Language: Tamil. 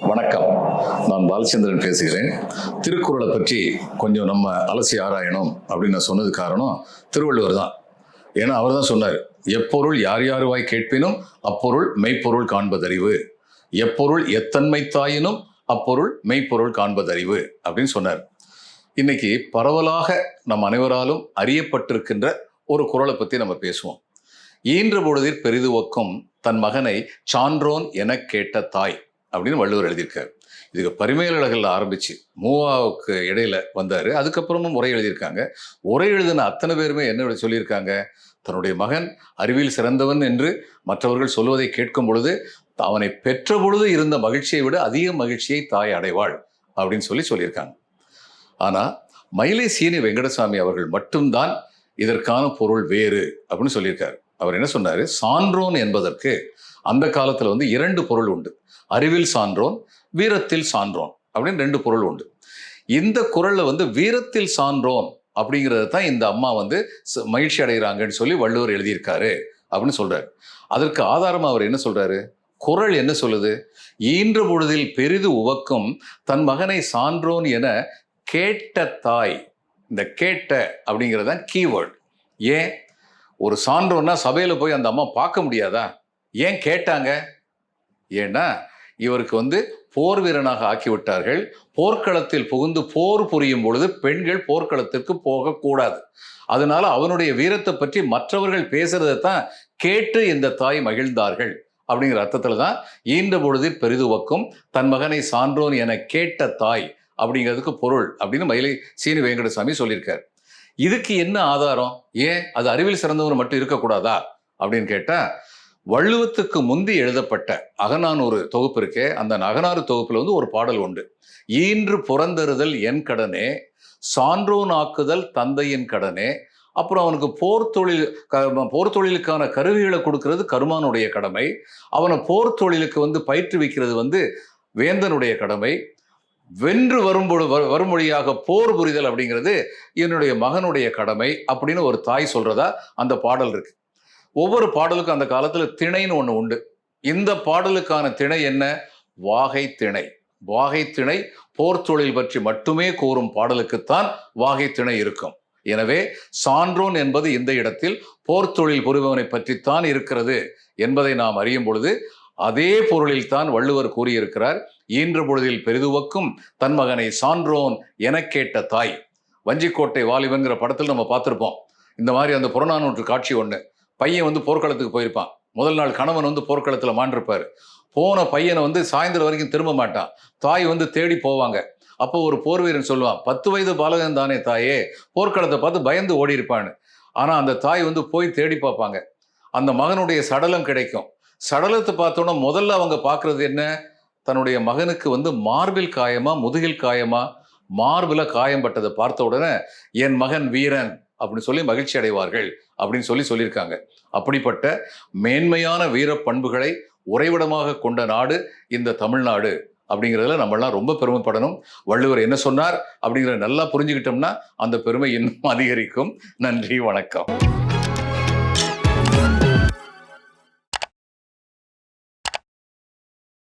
வணக்கம். நான் பாலச்சந்திரன் பேசுகிறேன். திருக்குறளை பற்றி கொஞ்சம் நம்ம அலசி ஆராயணும் அப்படின்னு நான் சொன்னது காரணம் திருவள்ளுவர் தான். ஏன்னா அவர் தான் சொன்னார் எப்பொருள் யார் யாருவாய் கேட்பினும் அப்பொருள் மெய்ப்பொருள் காண்பதறிவு. எப்பொருள் எத்தன்மை தாயினும் அப்பொருள் மெய்ப்பொருள் காண்பதறிவு அப்படின்னு சொன்னார். இன்னைக்கு பரவலாக நம் அனைவராலும் அறியப்பட்டிருக்கின்ற ஒரு குறளை பற்றி நம்ம பேசுவோம். ஈன்ற பொழுதில் பெரிதுவக்கும் தன் மகனை சான்றோன் எனக் கேட்ட தாய் அப்படின்னு வள்ளுவர் எழுதியிருக்கார். இதுக்கு பரிமையழகில் ஆரம்பிச்சு மூவாவுக்கு இடையில வந்தாரு. அதுக்கப்புறமும் உரை எழுதியிருக்காங்க. உரை எழுதின அத்தனை பேருமே என்ன சொல்லியிருக்காங்க? தன்னுடைய மகன் அறிவியல் சிறந்தவன் என்று மற்றவர்கள் சொல்வதை கேட்கும் பொழுது அவனை பெற்ற பொழுது இருந்த மகிழ்ச்சியை விட அதிக மகிழ்ச்சியை தாய் அடைவாள் அப்படின்னு சொல்லி சொல்லியிருக்காங்க. ஆனா மயிலை சீனி வெங்கடசாமி அவர்கள் மட்டும்தான் இதற்கான பொருள் வேறு அப்படின்னு சொல்லியிருக்காரு. அவர் என்ன சொன்னாரு? சான்றோன் என்பதற்கு அந்த காலத்துல வந்து இரண்டு பொருள் உண்டு. அறிவில் சான்றோன் வீரத்தில் சான்றோன் அப்படின்னு ரெண்டு குரல் உண்டு. இந்த குரலில் வந்து வீரத்தில் சான்றோன் அப்படிங்கிறது தான் இந்த அம்மா வந்து ச- மகிழ்ச்சி அடைகிறாங்கன்னு சொல்லி வள்ளுவர் எழுதியிருக்காரு அப்படின்னு சொல்கிறார் அதற்கு ஆதாரமாக அவர் என்ன சொல்கிறாரு குறள் என்ன சொல்லுது? ஈன்ற பொழுதில் பெரிது உவக்கும் தன் மகனை சான்றோன் என கேட்ட தாய். இந்த கேட்ட அப்படிங்கிறது தான் கீவேர்டு ஏன்? ஒரு சான்றோன்னா சபையில் போய் அந்த அம்மா பார்க்க முடியாதா? ஏன் கேட்டாங்க? ஏன்னா இவருக்கு வந்து போர் வீரனாக ஆக்கி விட்டார்கள் போர்க்களத்தில் புகுந்து போர் புரியும் பொழுது பெண்கள் போர்க்களத்திற்கு போகக்கூடாது. அதனால அவனுடைய வீரத்தை பற்றி மற்றவர்கள் பேசுறதை தான் கேட்டு இந்த தாய் மகிழ்ந்தார்கள் அப்படிங்கிற அர்த்தத்தில் தான் ஈன்ற பொழுதில் பெரிதுவக்கும் தன் மகனை சான்றோன் என கேட்ட தாய் அப்படிங்கிறதுக்கு பொருள் அப்படின்னு மயிலை சீனி வெங்கடசாமி சொல்லியிருக்கார். இதுக்கு என்ன ஆதாரம்? ஏன்? அது அறிவில் சிறந்தவர் மட்டும் இருக்கக்கூடாதா? அப்படின்னு கேட்டால் வள்ளுவத்துக்கு முந்தி எழுதப்பட்ட அகநானூறு தொகுப்பு இருக்கே அந்த அகனாறு தொகுப்பில் வந்து ஒரு பாடல் உண்டு. ஈன்று புறந்தருதல் என் கடனே சான்றோன் ஆக்குதல் தந்தையின் கடனே அப்புறம் அவனுக்கு போர் தொழில் க- போர் தொழிலுக்கான கருவிகளை கொடுக்கறது கருமானுடைய கடமை அவனை போர் தொழிலுக்கு வந்து பயிற்றுவிக்கிறது வந்து வேந்தனுடைய கடமை வென்று வரும்பொழு வ- வருமொழியாக போர் புரிதல் அப்படிங்கிறது என்னுடைய மகனுடைய கடமை அப்படின்னு ஒரு தாய் சொல்றதா அந்த பாடல் இருக்கு. ஒவ்வொரு பாடலுக்கும் அந்த காலத்தில் திணைன்னு ஒன்று உண்டு. இந்த பாடலுக்கான திணை என்ன? வாகை திணை வாகை திணை போர்த்தொழில் பற்றி மட்டுமே கூறும் பாடலுக்குத்தான் வாகை திணை இருக்கும். எனவே சான்றோன் என்பது இந்த இடத்தில் போர்த்தொழில் புரிபவனை பற்றித்தான் இருக்கிறது என்பதை நாம் அறியும் பொழுது அதே பொருளில் தான் வள்ளுவர் கூறியிருக்கிறார் ஈன்ற பொழுதில் பெரிதுவக்கும் தன் மகனை சான்றோன் எனக் கேட்ட தாய். வஞ்சிக்கோட்டை வாலிபன்கிற படத்தில் நம்ம பார்த்துருப்போம். இந்த மாதிரி அந்த புறநானூற்று காட்சி ஒன்று பையன் வந்து போர்க்களத்துக்கு போயிருப்பான். முதல் நாள் கணவன் வந்து போர்க்களத்தில் மாண்டிருப்பார். போன பையனை வந்து சாயந்தரம் வரைக்கும் திரும்ப மாட்டான். தாய் வந்து தேடி போவாங்க. அப்போ ஒரு போர் வீரன் சொல்லுவான் பத்து வயது பாலகன் தானே தாயே போர்க்களத்தை பார்த்து பயந்து ஓடி இருப்பான்னு ஆனால் அந்த தாய் வந்து போய் தேடி பார்ப்பாங்க. அந்த மகனுடைய சடலம் கிடைக்கும். சடலத்தை பார்த்தோன்னா முதல்ல அவங்க பார்க்குறது என்ன? தன்னுடைய மகனுக்கு வந்து மார்பில் காயமா முதுகில் காயமா மார்பில் காயம் பட்டதை பார்த்த உடனே என் மகன் வீரன் அப்படின்னு சொல்லி மகிழ்ச்சி அடைவார்கள். அப்படின்னு சொல்லி சொல்லியிருக்காங்க. அப்படிப்பட்ட மேன்மையான வீர பண்புகளை உறைவிடமாக கொண்ட நாடு இந்த தமிழ்நாடு அப்படிங்கிறதுல நம்மளாம் ரொம்ப பெருமைப்படணும். வள்ளுவர் என்ன சொன்னார் அப்படிங்கிறத நல்லா புரிஞ்சுக்கிட்டோம்னா அந்த பெருமை இன்னும் அதிகரிக்கும். நன்றி வணக்கம்.